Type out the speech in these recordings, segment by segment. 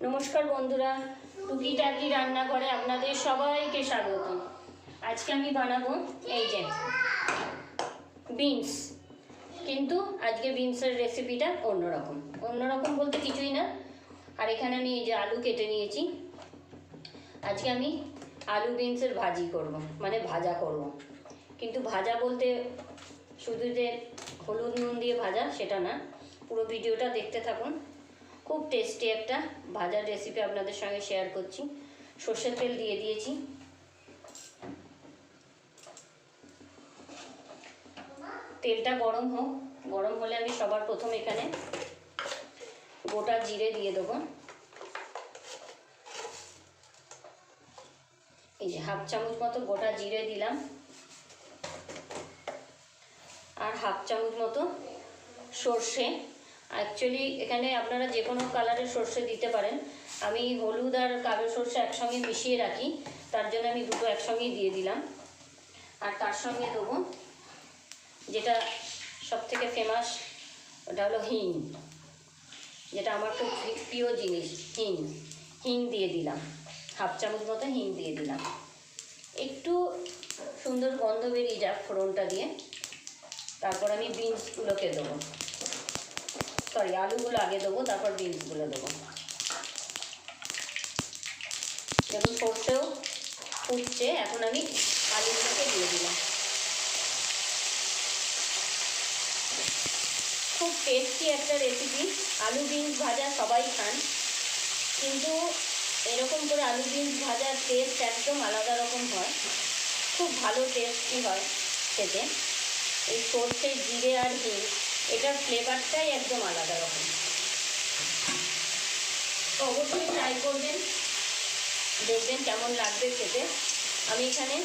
নমস্কার বন্ধুরা, টুকি টাকি রান্নাঘরে আপনাদের সবাইকে স্বাগত। আজকে আমি বানাবো এই যে বিনস। কিন্তু আজকে বিনসের রেসিপিটা অন্যরকম। অন্যরকম বলতে কিছুই না। আর এখানে আমি এই যে আলু কেটে নিয়েছি। আজকে আমি আলু বিনসের ভাজি করব মানে ভাজা করব। কিন্তু ভাজা বলতে শুধু যে হলুদ নুন দিয়ে ভাজা সেটা না, পুরো ভিডিওটা দেখতে থাকুন। খুব টেস্টি একটা ভাজার রেসিপি আপনাদের সঙ্গে শেয়ার করছি। সর্ষের তেল দিয়ে দিয়েছি। তেলটা গরম হোক, গরম হলে আমি সবার প্রথম এখানে গোটা জিরে দিয়ে দেবো। এই যে হাফ চামচ মতো গোটা জিরে দিলাম। আর হাফ চামচ মতো সর্ষে অ্যাকচুয়ালি এখানে আপনারা যে কোনো কালারের সর্ষে দিতে পারেন। আমি হলুদ আর কালো সর্ষে একসঙ্গে মিশিয়ে রাখি। তার জন্য আমি দুটো একসঙ্গেই দিয়ে দিলাম। আর তার সঙ্গে দেবো, যেটা সব থেকে ফেমাস ওটা হলো হিং। যেটা আমার খুব প্রিয় জিনিস, হিং। হিং দিয়ে দিলাম। হাফ চামচ মতো হিং দিয়ে দিলাম। একটু সুন্দর গন্ধ বেরিয়ে যাক ফোড়নটা দিয়ে। তারপর আমি বিনসগুলোকে দেবো। সরি আলুগুলো আগে দেবো, তারপর বিনসগুলো দেবো। দেখুন সর্ষেও ফুটছে, এখন আমি আলুগুলোকে দিয়ে দিলাম। খুব টেস্টি একটা রেসিপি আলু বিনস ভাজা সবাই খান, কিন্তু এরকম করে আলু বিনস ভাজার টেস্ট একদম আলাদা রকম হয়। খুব ভালো টেস্টি হয় খেতে। এই সর্ষে জিরে আর হিং এটার ফ্লেভারটাই একদম আলাদা রকম। অবশ্যই ট্রাই করবেন। দেখবেন কেমন লাগবে খেতে। আমি এখানে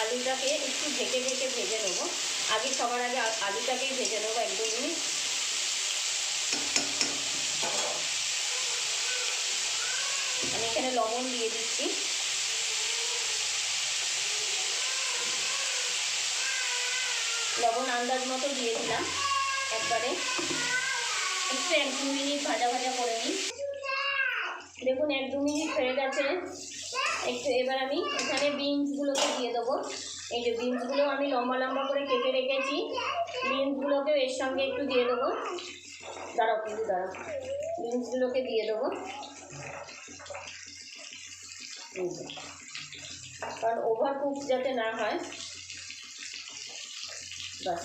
আলুটাকে একটু ঢেকে ঢেকে ভেজে নেব। আগে সবার আগে আলুটাকেই ভেজে নেব এক দু মিনিট আমি এখানে লবণ দিয়ে দিচ্ছি। লবণ আন্দাজ মতো দিয়ে দিলাম। একটু এক দু মিনিট ভাজা ভাজা করে নিই। দেখুন, এক দু মিনিট হয়ে গেছে। একটু এবার আমি এখানে বিনসগুলোকে দিয়ে দেবো। এই যে বিনসগুলো আমি লম্বা লম্বা করে কেটে রেখেছি। বিনসগুলোকেও এর সঙ্গে একটু দিয়ে দেবো। দাঁড়াও, কিন্তু দাঁড়াও। বিনসগুলোকে দিয়ে দেবো। কারণ ওভার কুক যাতে না হয়। বাস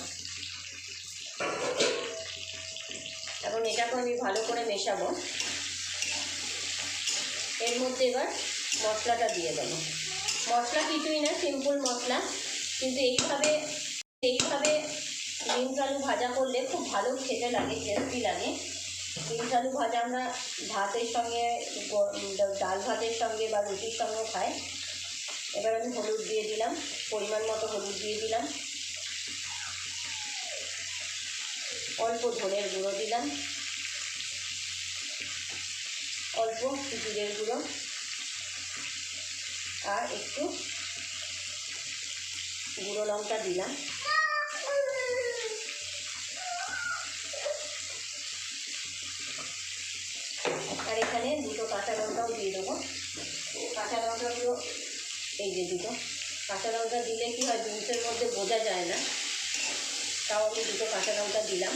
এখন এটাকে আমি ভালো করে মেশাবো। এর মধ্যে এবার মশলাটা দিয়ে দেবো। মশলা কিছুই না সিম্পল মশলা। কিন্তু এইভাবে এইভাবে বিনস আলু ভাজা করলে খুব ভালো খেতে লাগে টেস্টি লাগে। বিনস আলু ভাজা আমরা ভাতের সঙ্গে ডাল ভাতের সঙ্গে বা রুটির সঙ্গেও খাই। এবার আমি হলুদ দিয়ে দিলাম, পরিমাণ মতো হলুদ দিয়ে দিলাম। অল্প ধনের গুঁড়ো দিলাম। অল্প জিরের গুঁড়ো। আর একটু গুঁড়ো লঙ্কা দিলাম। আর এখানে দুটো কাঁচা লঙ্কাও দিয়ে দেবো। কাঁচা লঙ্কাগুলো এই যে দুটো। কাঁচা লঙ্কা দিলে কি হয় জিনিসের মধ্যে বোঝা যায় না। তাও আমি দুটো কাঁচা লঙ্কা দিলাম।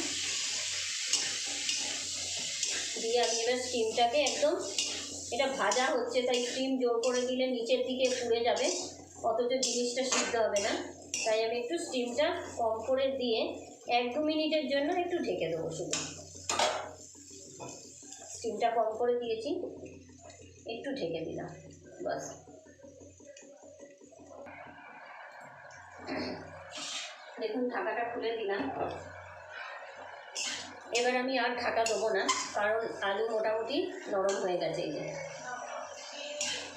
দিয়ে আমি এবার স্টিমটাকে একদম, এটা ভাজা হচ্ছে, তাই স্টিম জোর করে দিলে নিচের দিকে পুড়ে যাবে, অথচ জিনিসটা সিদ্ধ হবে না। তাই আমি একটু স্টিমটা কম করে দিয়ে এক দু মিনিটের জন্য একটু ঢেকে দেবো শুধু। স্টিমটা কম করে দিয়েছি, একটু ঢেকে দিলাম, বাস। দেখুন, ঢাকাটা খুলে দিলাম। এবার আমি আর ঢাকা দেবো না, কারণ আলু মোটামুটি নরম হয়ে গেছে এই যে।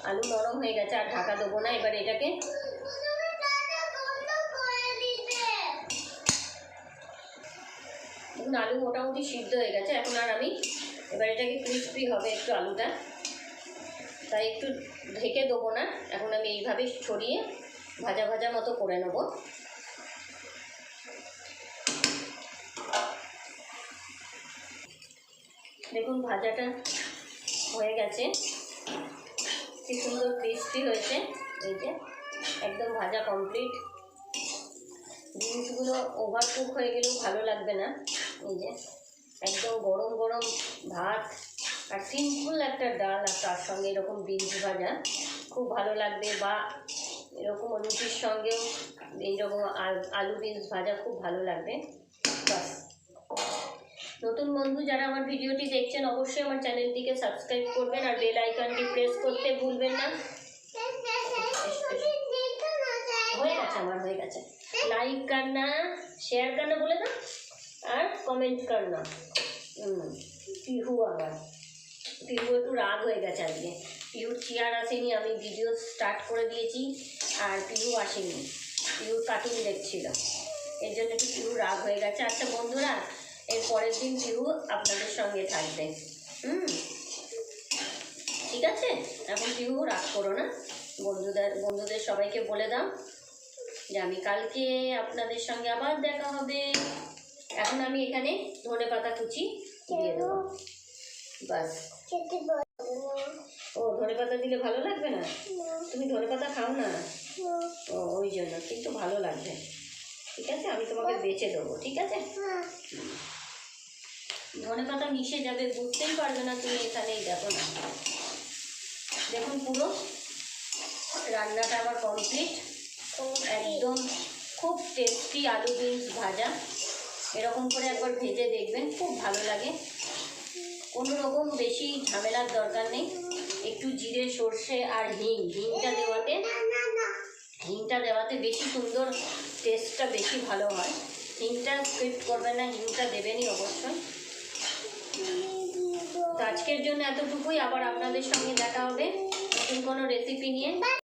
আলু নরম হয়ে গেছে, আর ঢাকা দেবো না, এবার এটাকে আলু মোটামুটি সিদ্ধ হয়ে গেছে, এখন আর আমি এবার এটাকে ক্রিস্পি হবে একটু আলুটা। তাই একটু ঢেকে দেবো না, এখন আমি এইভাবে ছড়িয়ে ভাজা ভাজা মতো করে নেব। দেখুন ভাজাটা হয়ে গেছে। কি সুন্দর ক্রিস্পি হয়েছে। এই যে, একদম ভাজা কমপ্লিট জিনিসগুলো ওভার কুক হয়ে গেলেও ভালো লাগবে না। এই যে, একদম গরম গরম ভাত আর সিম্পল একটা ডাল আর তার সঙ্গে এরকম বিনস ভাজা। খুব ভালো লাগবে বা এরকম রুটির সঙ্গেও এইরকম আল- বিনস ভাজা খুব ভালো লাগবে। বাস। নতুন বন্ধু যারা আমার ভিডিওটি দেখছেন, অবশ্যই আমার চ্যানেলটিকে সাবস্ক্রাইব করবেন আর বেল আইকনটি প্রেস করতে ভুলবেন না। হয়ে গেছে আমার, হয়ে গেছে। লাইক করনা শেয়ার করনা বলে দাও, আর কমেন্ট করনা পিহু আবার। পিহু একটু রাগ হয়ে গেছে আজকে। পিহুর চেয়ার আসেনি, আমি ভিডিও স্টার্ট করে দিয়েছি, আর পিহু আসেনি। পিহুর কার্টুন দেখছিল। এর জন্য একটু পিহু রাগ হয়ে গেছে। আচ্ছা বন্ধুরা এর পরের দিন পিহু আপনাদের সঙ্গে থাকবে। হুম। ঠিক আছে? এখন পিহু রাগ করো না। বন্ধুদের বন্ধুদের সবাইকে বলে দাও যে আমি কালকে আপনাদের সঙ্গে আবার দেখা হবে। এখন আমি এখানে ধনে পাতা কুচি দিয়ে দেবো। বাস। ও ধনে পাতা দিলে ভালো লাগবে না? তুমি ধনে পাতা খাও না। ও ওই জন্য। কিন্তু ভালো লাগবে। ঠিক আছে? আমি তোমাকে বেছে দেবো, ঠিক আছে? ধনে পাতা মিশে যাবে, বুঝতেই পারবে না তুমি এখানেই দেখো না। দেখুন পুরো রান্নাটা আমার কমপ্লিট একদম খুব টেস্টি আলু বিনস ভাজা। এরকম করে একবার ভেজে দেখবেন, খুব ভালো লাগে। কোনো রকম বেশি ঝামেলার দরকার নেই। একটু জিরে, সর্ষে আর হিং, হিংটা দেওয়াতে হিংটা দেওয়াতে বেশি সুন্দর টেস্টটা বেশি ভালো হয়। হিংটা স্কিপ করবে না, হিংটা দেবেনই অবশ্যই। তো আজকের জন্য এতটুকুই। আবার আপনাদের সঙ্গে দেখা হবে। নতুন কোনো রেসিপি নিয়ে।